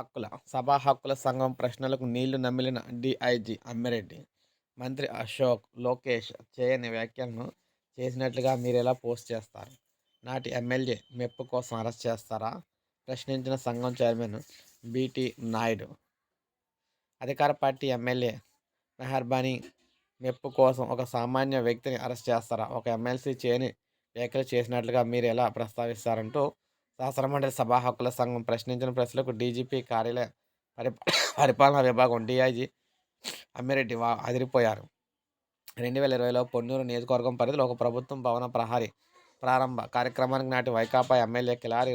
హక్కుల సభా హక్కుల సంఘం ప్రశ్నలకు నీళ్ళు నమిలిన డిఐజీ అమ్మిరెడ్డి మంత్రి అశోక్ లోకేష్ చేయని వ్యాఖ్యలను చేసినట్లుగా మీరు ఎలా పోస్ట్ చేస్తారు? నాటి ఎమ్మెల్యే మెప్పు కోసం అరెస్ట్ చేస్తారా? ప్రశ్నించిన సంఘం చైర్మన్ బీటీ నాయుడు. అధికార పార్టీ ఎమ్మెల్యే మెహర్బానీ మెప్పు కోసం ఒక సామాన్య వ్యక్తిని అరెస్ట్ చేస్తారా? ఒక ఎమ్మెల్సీ చేయని వ్యాఖ్యలు చేసినట్లుగా మీరు ఎలా ప్రస్తావిస్తారంటూ శాసనమండలి సభా హక్కుల సంఘం ప్రశ్నించిన ప్రశ్నలకు డీజీపీ కార్యాలయ పరి పరిపాలనా విభాగం డీఐజీ అమ్మిరెడ్డి వా అదిరిపోయారు. రెండు వేల ఇరవైలో పొన్నూరు నియోజకవర్గం పరిధిలో ఒక ప్రభుత్వం భవన ప్రహారీ ప్రారంభ కార్యక్రమానికి నాటి వైకాపా ఎమ్మెల్యే కిలారి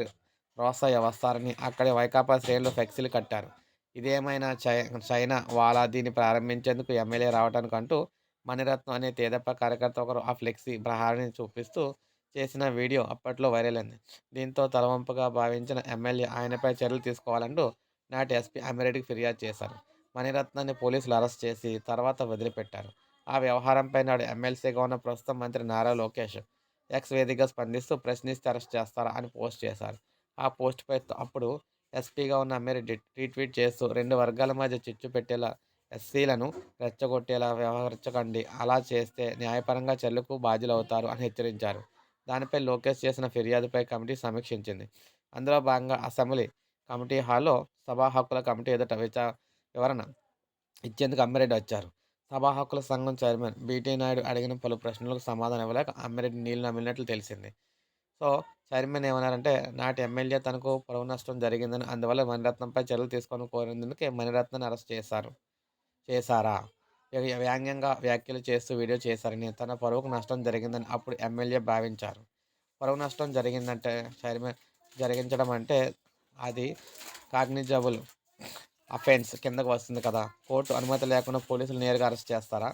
రోసయ్య వస్తారని అక్కడి వైకాపా శ్రేణులు ఫ్లెక్సీలు కట్టారు. ఇదేమైనా చై చైనా వాళ్ళ దీన్ని ప్రారంభించేందుకు ఎమ్మెల్యే రావడానికి అంటూ మణిరత్నం అనే తేదప్ప కార్యకర్త ఒకరు ఆ ఫ్లెక్సీ ప్రహారాన్ని చూపిస్తూ చేసిన వీడియో అప్పట్లో వైరల్ అయింది దీంతో తలవంపుగా భావించిన ఎమ్మెల్యే ఆయనపై చర్యలు తీసుకోవాలంటూ నాటి ఎస్పీ అమ్మిరెడ్డికి ఫిర్యాదు చేశారు మణిరత్నాన్ని పోలీసులు అరెస్ట్ చేసి తర్వాత వదిలిపెట్టారు ఆ వ్యవహారంపై నాడు ఎమ్మెల్సీగా ఉన్న ప్రస్తుత మంత్రి నారా లోకేష్ ఎక్స్ వేదికగా స్పందిస్తూ ప్రశ్నిస్తే అరెస్ట్ చేస్తారా అని పోస్ట్ చేశారు ఆ పోస్ట్పై అప్పుడు ఎస్పీగా ఉన్న అమ్మిరెడ్డి రీట్వీట్ చేస్తూ రెండు వర్గాల మధ్య చిచ్చు పెట్టేలా ఎస్సీలను రెచ్చగొట్టేలా వ్యవహరించకండి అలా చేస్తే న్యాయపరంగా చెల్లుకు బాధ్యులవుతారు అని హెచ్చరించారు దానిపై లోకేష్ చేసిన ఫిర్యాదుపై కమిటీ సమీక్షించింది. అందులో భాగంగా అసెంబ్లీ కమిటీ హాల్లో సభా హక్కుల కమిటీ ఎదుట విచార వివరణ ఇచ్చేందుకు అమ్మిరెడ్డి వచ్చారు. సభా హక్కుల సంఘం చైర్మన్ బీటీ నాయుడు అడిగిన పలు ప్రశ్నలకు సమాధానం ఇవ్వలేక అమ్మిరెడ్డి నీళ్ళు నమ్మినట్లు తెలిసింది. సో చైర్మన్ ఏమన్నారంటే నాటి ఎమ్మెల్యే తనకు పొడవు నష్టం జరిగిందని అందువల్ల మణిరత్నంపై చర్యలు తీసుకొని కోరినందుకే మణిరత్నాన్ని అరెస్ట్ చేశారు. చేశారా? వ్యాంగ్యంగా వ్యాఖ్యలు చేస్తూ వీడియో చేశారని తన పరువుకు నష్టం జరిగిందని అప్పుడు ఎమ్మెల్యే భావించారు. పరువు నష్టం జరిగిందంటే చైర్మన్ జరిగించడం అంటే అది కాగ్నిజబుల్ అఫెన్స్ కిందకు వస్తుంది కదా. కోర్టు అనుమతి లేకుండా పోలీసులు నేరుగా అరెస్ట్ చేస్తారా?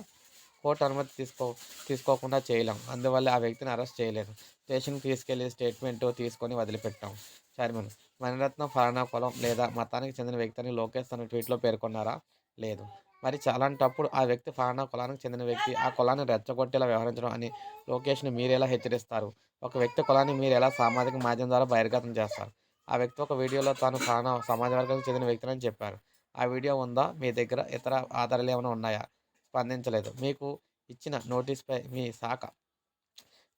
కోర్టు అనుమతి తీసుకో తీసుకోకుండా చేయలేం. అందువల్ల ఆ వ్యక్తిని అరెస్ట్ చేయలేదు. స్టేషన్కి తీసుకెళ్ళి స్టేట్మెంట్ తీసుకొని వదిలిపెట్టాం. చైర్మన్ మణిరత్నం ఫలానా కులం లేదా మతానికి చెందిన వ్యక్తిని లోకేష్ తన ట్వీట్లో పేర్కొన్నారా? లేదు. మరి అలాంటప్పుడు ఆ వ్యక్తి ఫలానా కులానికి చెందిన వ్యక్తి ఆ కులాన్ని రెచ్చగొట్టేలా వ్యవహరించడం అని లోకేష్ని మీరు ఎలా హెచ్చరిస్తారు? ఒక వ్యక్తి కులాన్ని మీరు ఎలా సామాజిక మాధ్యమం ద్వారా బహిర్గతం చేస్తారు? ఆ వ్యక్తి ఒక వీడియోలో తాను ఫలానా సమాజ వర్గానికి చెందిన వ్యక్తిని చెప్పారు. ఆ వీడియో ఉందా? మీ దగ్గర ఇతర ఆధారాలు ఏమైనా ఉన్నాయా? స్పందించలేదు. మీకు ఇచ్చిన నోటీస్పై మీ శాఖ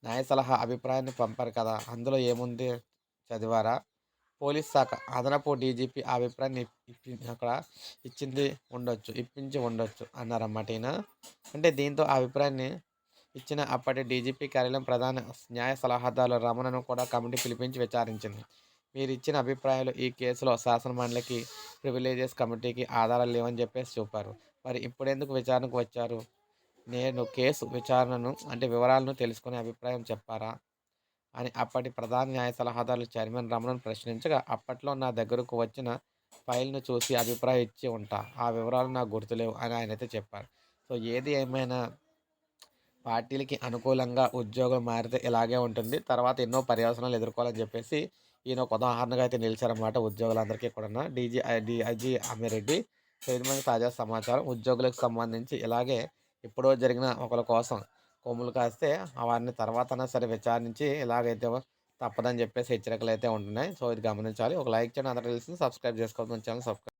న్యాయ సలహా అభిప్రాయాన్ని పంపారు కదా అందులో ఏముంది? చదివారా? పోలీస్ శాఖ అదనపు డీజీపీ ఆ అభిప్రాయాన్ని అక్కడ ఇచ్చింది ఉండొచ్చు ఇప్పించి ఉండొచ్చు అన్నారన్నమాట ఈయన. అంటే దీంతో ఆ అభిప్రాయాన్ని ఇచ్చిన అప్పటి డీజీపీ కార్యాలయం ప్రధాన న్యాయ సలహాదారుల రమణను కూడా కమిటీ పిలిపించి విచారించింది. మీరు ఇచ్చిన అభిప్రాయాలు ఈ కేసులో శాసనమండలికి ప్రివిలేజెస్ కమిటీకి ఆధారాలు లేవని చెప్పేసి చూపారు. మరి ఇప్పుడెందుకు విచారణకు వచ్చారు? నేను కేసు విచారణను అంటే వివరాలను తెలుసుకునే అభిప్రాయం చెప్పారా? అని అప్పటి ప్రధాన న్యాయ సలహాదారులు చైర్మన్ రమణను ప్రశ్నించగా అప్పట్లో నా దగ్గరకు వచ్చిన ఫైల్ను చూసి అభిప్రాయం ఇచ్చి ఉంటా. ఆ వివరాలు నాకు గుర్తులేవు అని ఆయన అయితే చెప్పారు. సో ఏది ఏమైనా పార్టీలకి అనుకూలంగా ఉద్యోగం మారితే ఇలాగే ఉంటుంది. తర్వాత ఎన్నో పర్యవసనాలు ఎదుర్కోవాలని చెప్పేసి ఈయన ఒక ఉదాహరణగా అయితే నిలిచారన్నమాట ఉద్యోగులందరికీ కూడా డీజీ డిఐజీ అమ్మిరెడ్డి చైర్మన్ తాజా సమాచారం ఉద్యోగులకు సంబంధించి ఇలాగే ఎప్పుడో జరిగిన ఒకరి కోసం కొమ్ములు కాస్తే వారిని తర్వాత సరే విచారించి ఎలాగైతే తప్పదని చెప్పేసి హెచ్చరికలు అయితే ఉంటున్నాయి. సో ఇది గమనించాలి. ఒక లైక్ చేయండి అందరూ తెలిసింది సబ్స్క్రైబ్ చేసుకోవద్దు. Channel subscribe